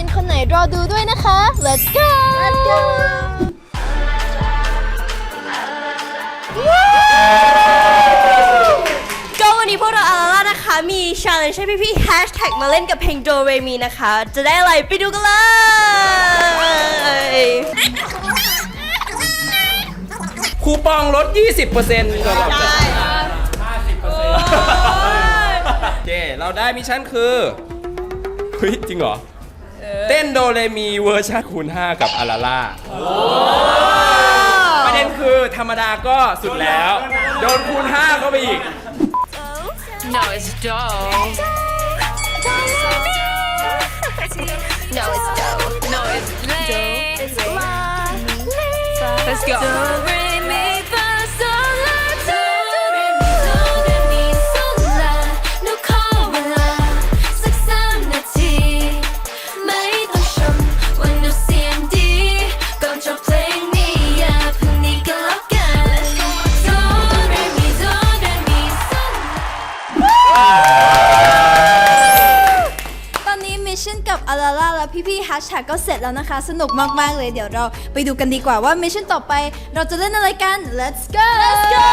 เป็นคนไหนรอดูด้วยนะคะ let's go let's go ก็วันนี้พวกเราอาราล่านะคะ มีชาเลนจ์ให้พี่ๆแฮชแท็กมาเล่นกับเพลงโดเรมีนะคะ จะได้อะไรไปดูกันเลย คูปองลด 20%สำหรับได้โอเค เราได้มิชชั่นคือ เฮ้ย จริงเหรอ เต้นโดเรมีเวอร์ชันคูณ5กับอาราล่าประเด็นคือธรรมดาก็สุดแล้ว โดนคูณ5เข้าไปอีก No, it's dope. No, it's dope. No, it's lame. Let's go. และพี่ๆแฮชแท็กก็เสร็จแล้วนะคะ สนุกมากๆเลยเดี๋ยวเราไปดูกันดีกว่าว่ามิชชั่นต่อไป เราจะเล่นอะไรกัน let's go let's go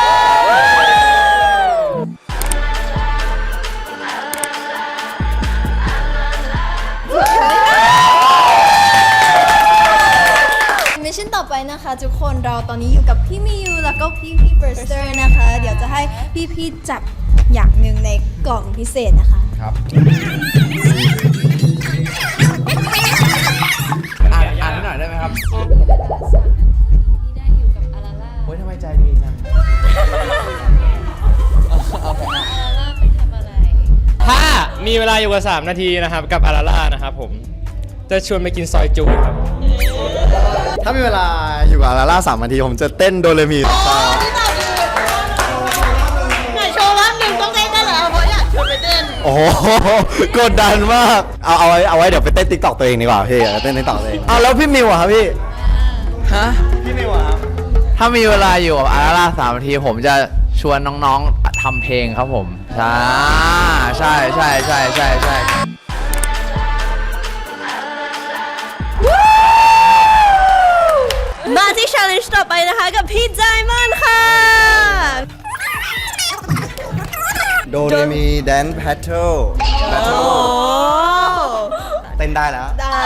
มิชชั่นต่อไปนะคะ ทุกคนเราตอนนี้อยู่กับพี่มิวแล้วก็พี่พี่เบอร์สเตอร์นะคะ เดี๋ยวจะให้พี่พี่ๆจับอย่างหนึ่งในกล่องพิเศษนะคะอ่าน เวลาอยู่กับ 3 นาทีนะครับ กับอาราล่านะครับผม จะชวนไปกินซอยจูครับ ถ้ามีเวลาอยู่กับลาล่าสามนาที ผมจะเต้นโดเรมีไหนโชว์ว่าหนึ่งต้องเต้นได้เหรอเพราะอยากชวนไปเต้นโอ้โห กดดันมาก เอาเอาไว้เอาไว้เดี๋ยวไปเต้นติ๊กต็อกตัวเองดีกว่าพี่เต้นติ๊กต็อกตัวเองเอาแล้วพี่มิวอะครับพี่ ฮะ พี่มิวอะครับ ถ้ามีเวลาอยู่กับอาราล่าสามนาที ผมจะชวนน้องๆ ทำเพลงครับผมใช่ใช่ใช่ใช่ใช่ใช่มาที่ชาเลนจ์ต่อไปนะคะกับพี่ไดมอนด์ค่ะ โดเรมีแดนแพทเทิลแพทเทิลโอ้เต้นได้แล้วได้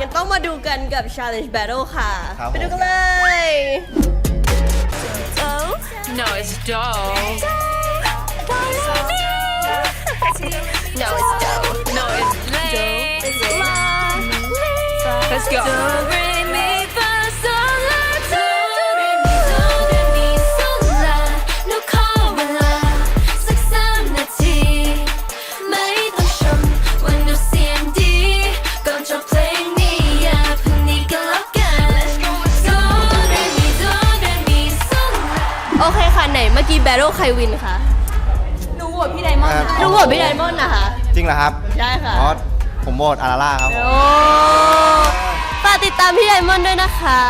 ยังต้องมาดูกันกับ Challenge Battle ค่ะ ครับผม ไปดูกันเลย No, it's dope. No, it's dope. No, it's lame. Let's go. ไหนเมื่อกี้ Battle ใครวินคะ หนูโหวตพี่ไดมอนด์หนูโหวตพี่ไดมอนด์นะคะ จริงเหรอครับใช่ค่ะ อ๋อผมโหวตอาราล่าครับผม โอ้ฝากติดตามพี่ไดมอนด์ด้วยนะคะ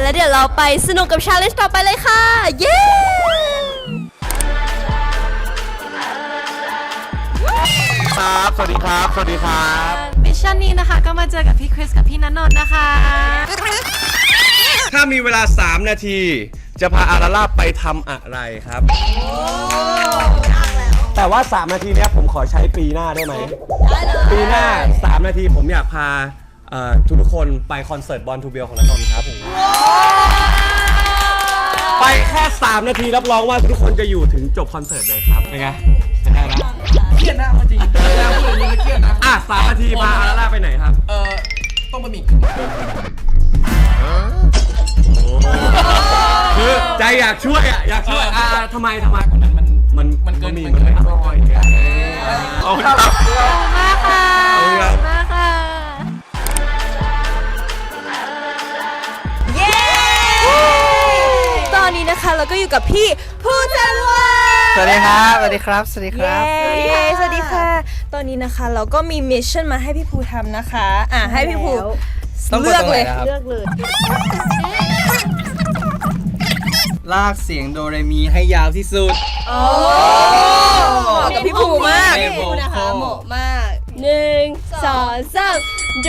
แล้วเดี๋ยวเราไปสนุกกับ Challenge ต่อไปเลยค่ะ เย้ ครับ สวัสดีครับ สวัสดีครับ มิชชั่นนี้นะคะก็มาเจอกับพี่คริสกับพี่นันนนท์นะคะ ถ้ามีเวลา 3 นาที จะพาอาราล่าไปทำอะไรครับ แต่ว่า 3 นาทีเนี้ยผมขอใช้ปีหน้าได้ไหม ปีหน้า 3 นาทีผมอยากพาเอ่อทุกๆคนไปคอนเสิร์ตบอลทูเบลของนักนนท์ครับไปแค่ 3 นาทีรับรองว่าทุกคนจะอยู่ถึงจบคอนเสิร์ตเลยครับเป็นไงได้นะเครียดนะจริงเครียดนะพูดอย่างนี้เครียดนะอะสามนาทีพาอาราล่าไปไหนครับ เออต้องบะหมี่คือ ใจอยากช่วยอะอยากช่วยอ่าทำไมทำไมมันมันมันมันเกินมันไม่อร่อยเอาครับมากค่ะเอาครับมากค่ะเย้ตอนนี้นะคะเราก็อยู่กับพี่ผู้จัดวาสวัสดีครับ สวัสดีครับ สวัสดีครับ เย้สวัสดีค่ะ ตอนนี้นะคะเราก็มีมิชชั่นมาให้พี่ภูทำนะคะ อะให้พี่ภูต้องกดเลือกตรงไหนเลยนะครับเลือกเลย ลากเสียงโดเรมีให้ยาวที่สุด โอ้เหมาะกับพี่ภูมากเป็นพี่ภูนะคะ vocal เหมาะมากหนึ่งสสองสามโด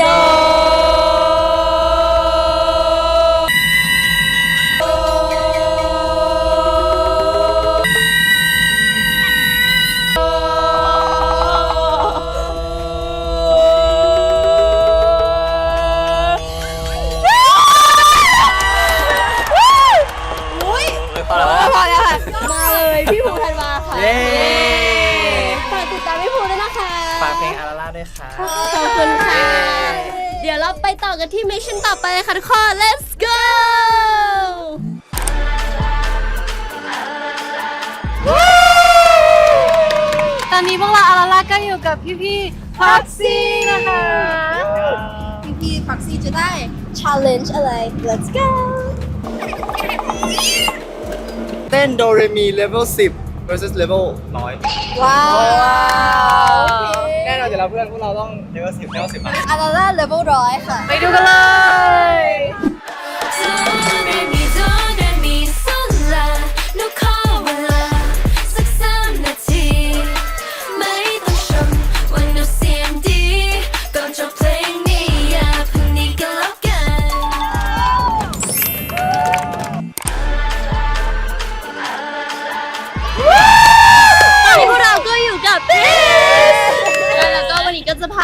เย้ฝากติดตามพี่ภูด้วยนะคะฝากเพลงอาราล่าด้วยค่ะ ขอบคุณค่ะ เดี๋ยวเราไปต่อกันที่มิชชั่นต่อไปเลยค่ะทุกคน let's go ตอนนี้พวกเราอาราล่าก็อยู่กับพี่ๆพ็อกซี่นะคะ พี่พี่ฟักซี่จะได้ challenge อะไร let's go เต้นโดเรมีเลเวล10 versus level น้อย ว้าวแน่นอนจะรับเพื่อนพวกเราต้องเลเวลสิบเลเวลสิบอาราล่า level ร้อยค่ะ ไปดูกันเลย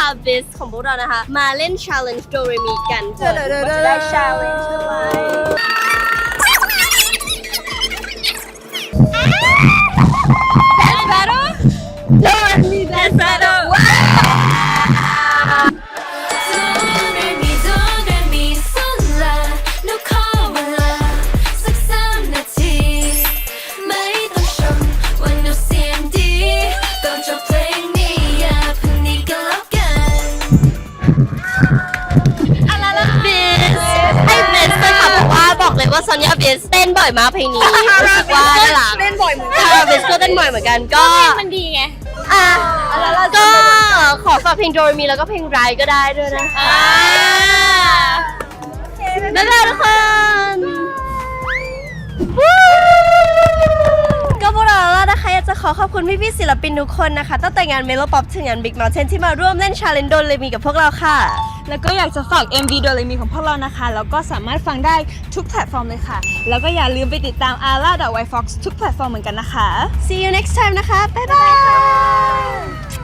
วันนี้ก็จะพาบิสของพวกเรานะคะ มาเล่น challenge โดเรมีกันจะได้ challenge อะไร บิสเต้นบ่อยมากเพลงนี้รู้สึกว่าน่ารักเต้นบ่อยเหมือนกันบิสก็เต้นบ่อยเหมือนกันก็มันดีไงอะก็ขอฝากเพลงโดเรมีแล้วก็เพลงไรก็ได้ด้วยนะคะบ๊ายบายทุกคนก็พวกเราแล้วนะคะอยากจะขอขอบคุณพี่ๆศิลปินทุกคนนะคะตั้งแต่งาน Melo Pop ถึงงาน Big Mountain ที่มาร่วมเล่น Challenge โดนเลยมีกับพวกเราค่ะ แล้วก็อยากจะฝาก MV โดเรมีของพวกเรานะคะ แล้วก็สามารถฟังได้ทุกแพลตฟอร์มเลยค่ะ แล้วก็อย่าลืมไปติดตาม a r a w i Fox ทุกแพลตฟอร์มเหมือนกันนะคะ See you next time นะคะ บ๊ายบาย